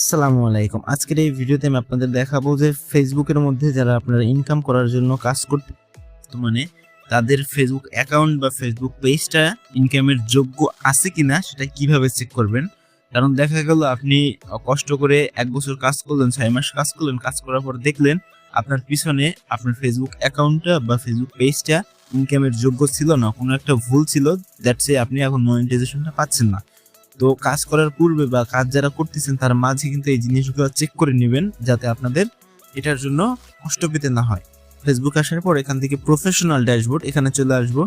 আসসালামু আলাইকুম। আজকের এই ভিডিওতে আমি আপনাদের দেখাবো যে ফেসবুকের মধ্যে যারা আপনারা ইনকাম করার জন্য কাজ করতে মানে তাদের ফেসবুক অ্যাকাউন্ট বা ফেসবুক পেজটা ইনকামের যোগ্য আছে কিনা সেটা কীভাবে চেক করবেন? কারণ দেখা গেল আপনি কষ্ট করে এক বছর কাজ করলেন, ছয় মাস কাজ করলেন, কাজ করার পর দেখলেন আপনার পিছনে আপনার ফেসবুক অ্যাকাউন্টটা বা ফেসবুক পেজটা ইনকামের যোগ্য ছিল না, কোনো একটা ভুল ছিল দ্যাটস আপনি এখন মনিটাইজেশনটা পাচ্ছেন না। তো কাজ করার পূর্বে বা কাজ যারা করতেছেন, তার মাঝে কিন্তু এই জিনিসগুলো চেক করে নেবেন যাতে আপনাদের এটার জন্য কষ্ট পেতে না হয়। ফেসবুক আসার পর এখান থেকে প্রফেশনাল ড্যাশবোর্ড এখানে চলে আসব।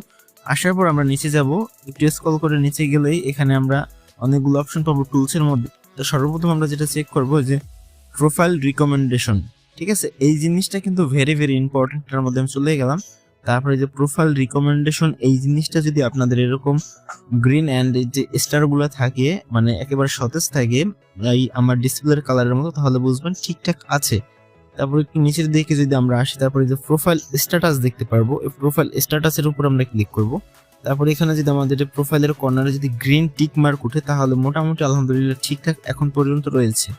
আসার পর আমরা নিচে যাব। একটু স্ক্রল করে নিচে গেলেই এখানে আমরা অনেকগুলো অপশন পাবো টুলসের মধ্যে। তো সর্বপ্রথম আমরা যেটা চেক করব যে প্রোফাইল রিকমেন্ডেশন ঠিক আছে? এই জিনিসটা কিন্তু ভেরি ভেরি ইম্পর্টেন্ট এর মধ্যে আমি চলে গেলাম। তারপরে যে প্রোফাইল রিকমেন্ডেশন এই জিনিসটা যদি আপনাদের এরকম গ্রিন অ্যান্ড যে স্টারগুলো থাকে মানে একেবারে সতেজ থাকে, এই আমার ডিসপ্লের কালারের মতো, তাহলে বুঝবেন ঠিকঠাক আছে। তারপর একটু নিচের দিকে যদি আমরা আসি, তারপরে যে প্রোফাইল স্ট্যাটাস দেখতে পারব, এই প্রোফাইল স্ট্যাটাসের উপর আমরা ক্লিক করব। তারপর এখানে যদি আমাদের প্রোফাইলের কর্নারে যদি গ্রিন টিক মার্ক উঠে, তাহলে মোটামুটি আলহামদুলিল্লাহ ঠিকঠাক এখন পর্যন্ত রয়েছে।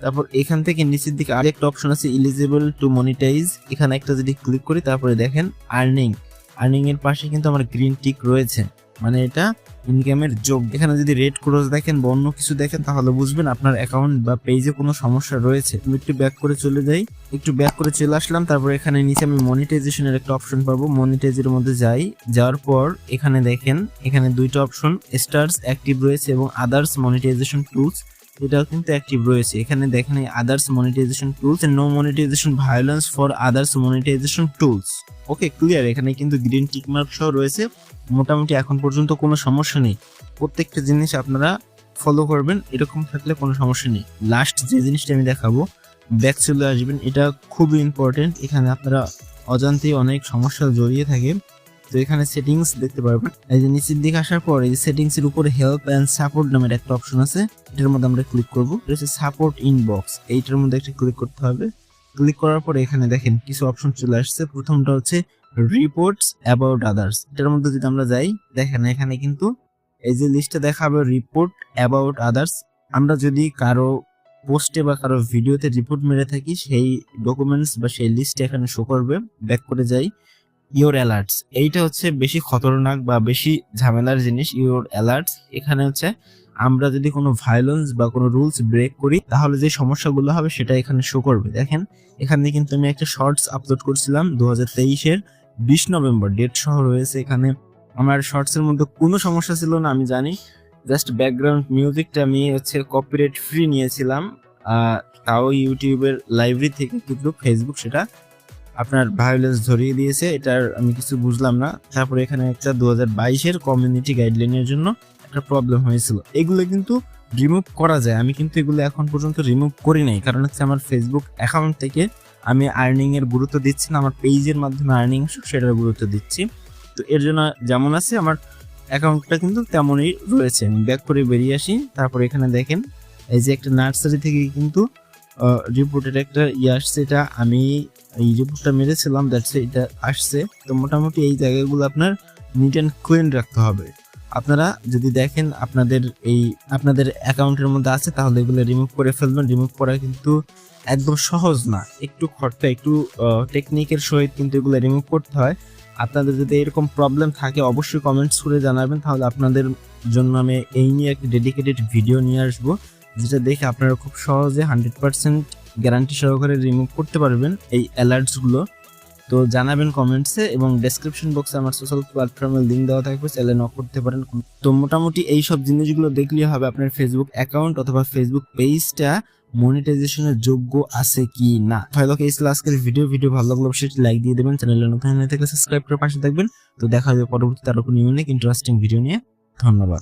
তারপর এখান থেকে নিচের দিকে আরেকটা অপশন আছে ইলিজিবল টু মনিটাইজ এখানে একটা যদি ক্লিক করি, তারপরে দেখেন আর্নিং আর্নিং এর পাশে কিন্তু আমার গ্রিন টিক রয়েছে। মানে এটা ইনকামের যোগ। এখানে যদি রেড ক্রস দেখেন বা অন্য কিছু দেখেন, তাহলে বুঝবেন আপনার অ্যাকাউন্ট বা পেজে কোনো সমস্যা রয়েছে। আমি একটু ব্যাক করে চলে যাই। একটু ব্যাক করে চলে আসলাম। তারপর এখানে নিচে আমি মনিটাইজেশনের একটা অপশন পাবো। মনিটাইজের মধ্যে যাই। যাওয়ার পর এখানে দেখেন, এখানে দুইটা অপশন স্টার্স অ্যাক্টিভ রয়েছে এবং আদার্স মনিটাইজেশন টুলস এটাও কিন্তু অ্যাক্টিভ রয়েছে। এখানে দেখেন others monetisation tools no monetisation violence for others monetisation tools okay clear এখানে কিন্তু গ্রিন টিক মার্ক সহ রয়েছে। মোটামুটি এখন পর্যন্ত কোনো সমস্যা নেই। প্রত্যেকটা জিনিস আপনারা ফলো করবেন, এরকম থাকলে কোনো সমস্যা নেই। লাস্ট যে জিনিসটা আমি দেখাবো ব্যাক চলে আসবেন। এটা খুবই ইম্পর্টেন্ট এখানে আপনারা অজান্তেই অনেক সমস্যা জড়িয়ে থাকে। তো এখানে সেটিংস দেখতে পারবেন। এই যে নিচের দিকে আসার পর এই সেটিংস এর উপরে হেল্প অ্যান্ড সাপোর্ট নামের একটা অপশন আছে। এটার মধ্যে আমরা ক্লিক করব। হচ্ছে সাপোর্ট ইনবক্স এইটার মধ্যে একটা ক্লিক করতে হবে। ক্লিক করার পরে এখানে দেখেন কিছু অপশন চলে আসছে। প্রথমটা হচ্ছে রিপোর্টস অ্যাবাউট আদার্স এটার মধ্যে যদি আমরা যাই, দেখেন এখানে কিন্তু এই যে লিস্টে দেখাবে রিপোর্ট অ্যাবাউট আদার্স আমরা যদি কারও পোস্টে বা কারও ভিডিওতে রিপোর্ট মেরে থাকি, সেই ডকুমেন্টস বা সেই লিস্ট এখানে শো করবে। ব্যাক করে যাই। ইওর অ্যালার্টস এইটা হচ্ছে বেশি খতরনাক বা বেশি ঝামেলার জিনিস ইওর অ্যালার্টস এখানে হচ্ছে আমরা যদি কোনো ভায়োলেন্স বা কোনো রুলস ব্রেক করি, তাহলে যে সমস্যাগুলো হবে সেটা এখানে শো করবে। দেখেন, এখানে কিন্তু আমি একটা শর্টস আপলোড করছিলাম দু হাজার তেইশের বিশ নভেম্বর। ডেট সহ রয়েছে এখানে। আমার শর্টসের মধ্যে কোনো সমস্যা ছিল না, আমি জানি। জাস্ট ব্যাকগ্রাউন্ড মিউজিকটা আমি হচ্ছে কপিরাইট ফ্রি নিয়েছিলাম। তাও ইউটিউবের লাইব্রেরি থেকে কিন্তু ফেসবুক সেটা আপনার ভায়োলেন্স ধরিয়ে দিয়েছে, এটার আমি কিছু বুঝলাম না। তারপরে এখানে একটা দু হাজার বাইশের কমিউনিটি গাইডলাইনের জন্য একটা প্রবলেম হয়েছিল। এগুলো কিন্তু রিমুভ করা যায়। আমি কিন্তু এগুলো এখন পর্যন্ত রিমুভ করি নাই। কারণ হচ্ছে আমার ফেসবুক অ্যাকাউন্ট থেকে আমি আর্নিংয়ের গুরুত্ব দিচ্ছি না, আমার পেজের মাধ্যমে আর্নিং সেটার গুরুত্ব দিচ্ছি। তো এর জন্য যেমন আছে, আমার অ্যাকাউন্টটা কিন্তু তেমনই রয়েছে। আমি ব্যাক করে বেরিয়ে আসি। তারপরে এখানে দেখেন, এই যে একটা নার্সারি থেকে কিন্তু রিপোর্টের একটা ইয়ে আসছে, এটা আমি এই রিপোর্টটা মেরেছিলাম দ্যাটস এটা আসছে। তো মোটামুটি এই জায়গাগুলো আপনার নিট অ্যান্ড ক্লিন রাখতে হবে। আপনারা যদি দেখেন আপনাদের এই, আপনাদের অ্যাকাউন্টের মধ্যে আছে, তাহলে এগুলো রিমুভ করে ফেলবেন। রিমুভ করা কিন্তু একদম সহজ না। একটু খরচা, একটু টেকনিকের সহিত কিন্তু এগুলো রিমুভ করতে হয়। আপনাদের যদি এরকম প্রবলেম থাকে, অবশ্যই কমেন্টস করে জানাবেন। তাহলে আপনাদের জন্য আমি এই নিয়ে একটি ডেডিকেটেড ভিডিও নিয়ে আসব। যেটা দেখে আপনারা খুব সহজে হান্ড্রেড পার্সেন্ট গ্যারান্টি সহকারে রিমুভ করতে পারবেন এই অ্যালার্টসগুলো তো জানাবেন কমেন্টসে এবং ডেসক্রিপশন বক্সে আমার সোশ্যাল প্ল্যাটফর্মের লিঙ্ক দেওয়া থাকবে চ্যানেলে নক করতে পারেন। তো মোটামুটি এই সব জিনিসগুলো দেখলেই হবে আপনার ফেসবুক অ্যাকাউন্ট অথবা ফেসবুক পেজটা মনিটাইজেশনের যোগ্য আছে কি না। হয়তো এই ছিল আজকের ভিডিও ভিডিও ভালো লাগলে অবশ্যই লাইক দিয়ে দেবেন চ্যানেলে নতুন হয়ে সাবস্ক্রাইব করে পাশে থাকবেন। তো দেখা হবে পরবর্তীতে আরও কোনো ইউনিক ইন্টারেস্টিং ভিডিও নিয়ে। ধন্যবাদ।